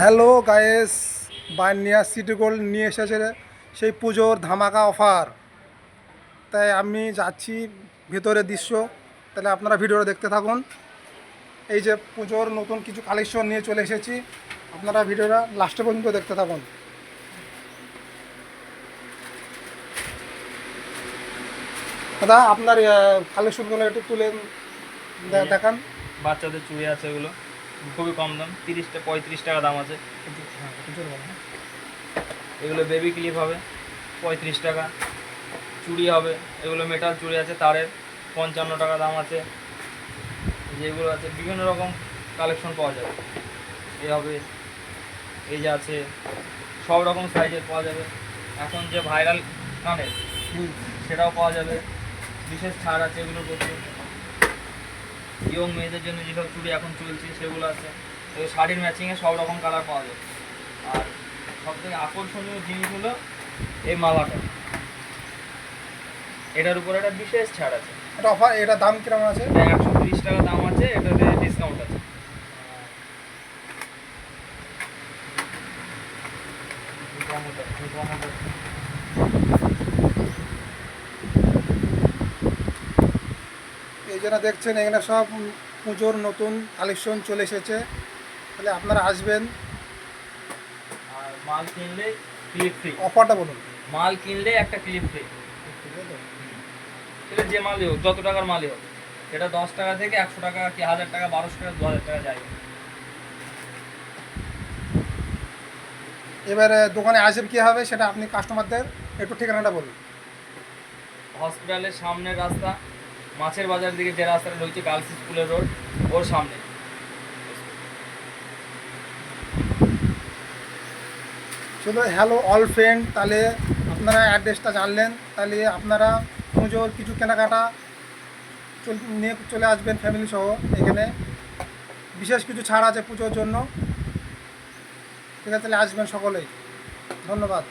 Hello guys, Baniya city gold নিয়ে এসেছে সেই পুজোর ধামাকা অফার। তাই আমি যাচ্ছি ভেতরের দৃশ্য, তাহলে আপনারা ভিডিওটা দেখতে থাকুন। এই যে পুজোর নতুন কিছু কালেকশন নিয়ে চলে এসেছি, আপনারা ভিডিওটা লাস্টে পর্যন্ত দেখতে থাকুন। দাদা, আপনার কালেকশনগুলো একটু তুলে দেখান। বাচ্চাদের চুড়ি আছে এগুলো। খুবই কম দাম, তিরিশটা, পঁয়ত্রিশ টাকা দাম আছে। এগুলো বেবি ক্লিপ হবে, পঁয়ত্রিশ টাকা। চুড়ি হবে, এগুলো মেটাল চুড়ি আছে, তারের পঞ্চান্ন টাকা দাম আছে। যেগুলো আছে, বিভিন্ন রকম কালেকশন পাওয়া যাবে। এ হবে, এই যে আছে, সব রকম সাইজের পাওয়া যাবে। এখন যে ভাইরাল কানের। সেটাও পাওয়া যাবে। বিশেষ ছাড় আছে এগুলোর প্রতি। ইয়ং মেয়েদের জন্য যেসব চুড়ি এখন চলছে সেগুলো আছে। এগুলো শাড়ির ম্যাচিংয়ে সব রকম কালার পাওয়া যায়। আর সব থেকে আকর্ষণীয় জিনিস হলো এই মালাটা। এটার উপরে একটা বিশেষ ছাড় আছে। এটা অফার এটা দাম কীরকম আছে? এটা একশো তিরিশ টাকা দাম আছে এটাতে ডিসকাউন্ট আছে। এই জন্য দেখছেন এখানে সব পুজোর নতুন কালেকশন চলে এসেছে। তাহলে আপনারা আসবেন। আর মাল কিনলে ক্লিপ ফ্রি অফারটা বলুন। মাল কিনলে একটা ক্লিপ ফ্রি সেটা যে মালই হোক যত টাকার মালই হোক। সেটা দশ টাকা থেকে একশো টাকা কি হাজার টাকা বারোশো টাকা দু হাজার টাকা যায়। এবারে দোকানে আসবে কী হবে সেটা আপনি কাস্টমারদের একটু ঠিকানাটা বলুন। হসপিটালের সামনের রাস্তা। মাছের বাজার দিকে যে রাস্তাটা রয়েছে গার্লস স্কুলের রোড, ওর সামনে। চলো হ্যালো অল ফ্রেন্ড তাহলে আপনারা অ্যাড্রেসটা জানলেন, তাহলে আপনারা পুজোর কিছু কেনাকাটা নিয়ে চলে আসবেন ফ্যামিলি সহ এখানে। বিশেষ কিছু ছাড় আছে পুজোর জন্য। ঠিক আছে, তাহলে আসবেন সকলেই। ধন্যবাদ।